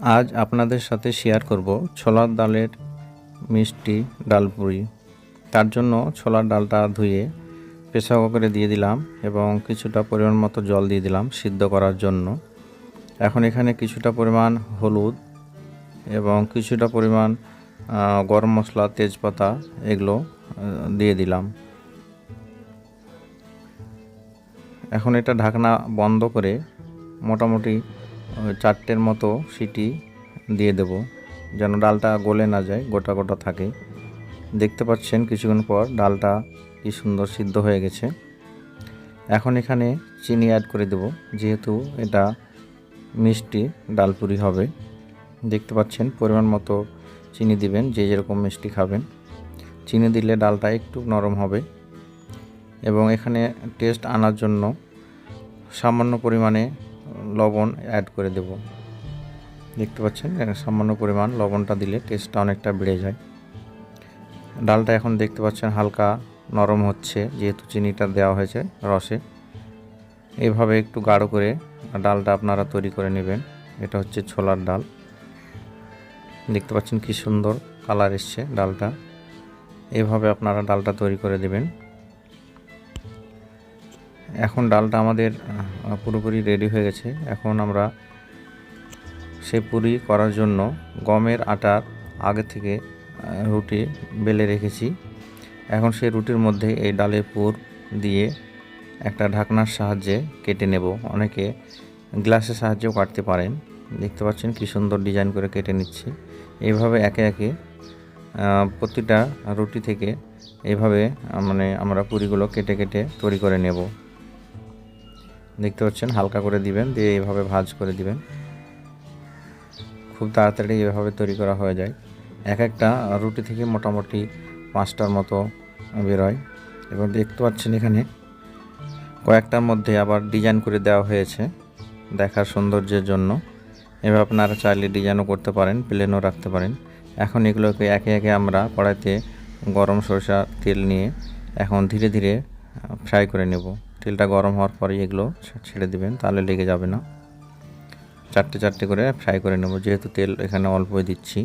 আজ আপনাদের সাথে শেয়ার করব ছোলার ডালের মিষ্টি ডালপুরি তার জন্য ছোলার ডালটা ধুয়ে প্রেসার কুকারে দিয়ে দিলাম এবং কিছুটা পরিমাণ মতো জল দিয়ে দিলাম সিদ্ধ করার জন্য। এখন এখানে কিছুটা পরিমাণ হলুদ এবং কিছুটা পরিমাণ গরম মশলা, তেজপাতা এগুলো দিয়ে দিলাম। এখন এটা ঢাকনা বন্ধ করে মোটামুটি চারটের মতো সিটি দিয়ে দেব, যেন ডালটা গলে না যায়, গোটা গোটা থাকে। দেখতে পাচ্ছেন কিছুক্ষণ পর ডালটা কি সুন্দর সিদ্ধ হয়ে গেছে। এখন এখানে চিনি অ্যাড করে দেব, যেহেতু এটা মিষ্টি ডালপুরি হবে। দেখতে পাচ্ছেন পরিমাণ মতো চিনি দিবেন, যে যেরকম মিষ্টি খাবেন। চিনি দিলে ডালটা একটু নরম হবে। এবং এখানে টেস্ট আনার জন্য সামান্য পরিমাণে লবণ অ্যাড করে দেব। দেখতে পাচ্ছেন সামান্য পরিমাণ লবণটা দিলে টেস্টটা অনেকটা বেড়ে যায়। ডালটা এখন দেখতে পাচ্ছেন হালকা নরম হচ্ছে, যেহেতু চিনিটা দেওয়া হয়েছে রসে। এভাবে একটু গাঢ় করে ডালটা আপনারা তৈরি করে নেবেন। এটা হচ্ছে ছোলার ডাল। দেখতে পাচ্ছেন কি সুন্দর কালার এসছে ডালটা। এভাবে আপনারা ডালটা তৈরি করে দেবেন। এখন ডালটা আমাদের পুরোপুরি রেডি হয়ে গেছে। এখন আমরা সে পুরি করার জন্য গমের আটার আগে থেকে রুটি বেলে রেখেছি। এখন সেই রুটির মধ্যে এই ডালের পুর দিয়ে একটা ঢাকনার সাহায্যে কেটে নেব। অনেকে গ্লাসের সাহায্যেও কাটতে পারেন। দেখতে পাচ্ছেন কি সুন্দর ডিজাইন করে কেটে নিচ্ছি। এইভাবে একে একে প্রতিটা রুটি থেকে এইভাবে আহ, মানে আমরা পুরিগুলো কেটে কেটে তৈরি করে নেব। দেখতে পাচ্ছেন, হালকা করে দিবেন, দিয়ে এইভাবে ভাজ করে দিবেন। খুব তাড়াতাড়ি এভাবে তৈরি করা হয়ে যায়। এক একটা রুটি থেকে মোটামুটি পাঁচটার মতো বেরোয়। এবং দেখতে পাচ্ছেন এখানে কয়েকটার মধ্যে আবার ডিজাইন করে দেওয়া হয়েছে দেখার সৌন্দর্যের জন্য। এভাবে আপনারা চাইলে ডিজাইনও করতে পারেন, প্লেনও রাখতে পারেন। এখন এগুলোকে একে একে আমরা কড়াইতে গরম সরষা তেল নিয়ে এখন ধীরে ধীরে ফ্রাই করে নেব। তেলটা গরম হওয়ার পরে এগুলো ছেড়ে দিবেন, তাহলে লেগে যাবে না। চারটে চারটে করে ফ্রাই করে নেব, যেহেতু তেল এখানে অল্পই দিচ্ছি।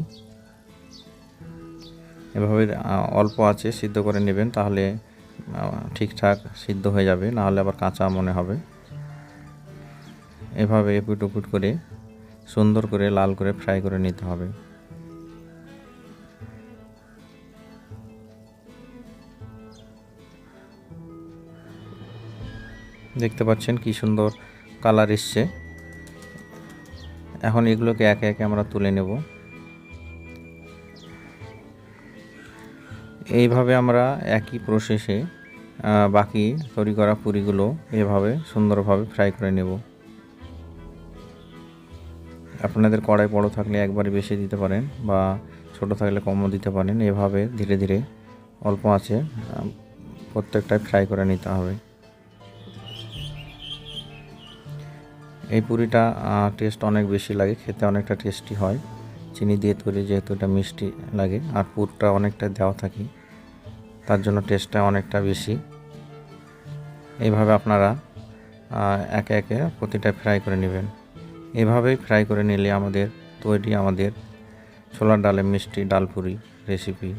এভাবে অল্প আছে, সিদ্ধ করে নেবেন, তাহলে ঠিকঠাক সিদ্ধ হয়ে যাবে না হলে আবার কাঁচা মনে হবে। এভাবে এপুট উপুট করে সুন্দর করে লাল করে ফ্রাই করে নিতে হবে। দেখতে পাচ্ছেন কি সুন্দর কালার এসছে। এখন এগুলোকে একে একে আমরা তুলে নেব। এইভাবে আমরা একই প্রসেসে বাকি তৈরি করা পুরিগুলো এভাবে সুন্দরভাবে ফ্রাই করে নেব। আপনাদের কড়াই বড় থাকলে একবারে বেশি দিতে পারেন বা ছোট থাকলে কমও দিতে পারেন। এভাবে ধীরে ধীরে অল্প আছে প্রত্যেকটাই ফ্রাই করে নিতে হবে। এই পুরিটা টেস্ট অনেক বেশি লাগে, খেতে অনেকটা টেস্টি হয়। চিনি দিয়ে তৈরি যেহেতু এটা মিষ্টি লাগে, আর পুরটা অনেকটা দেওয়া থাকে, তার জন্য টেস্টটা অনেকটা বেশি। এইভাবে আপনারা একে একে প্রতিটা ফ্রাই করে নেবেন। এভাবেই ফ্রাই করে নিলে আমাদের তৈরি আমাদের ছোলার ডালের মিষ্টি ডাল পুরি রেসিপি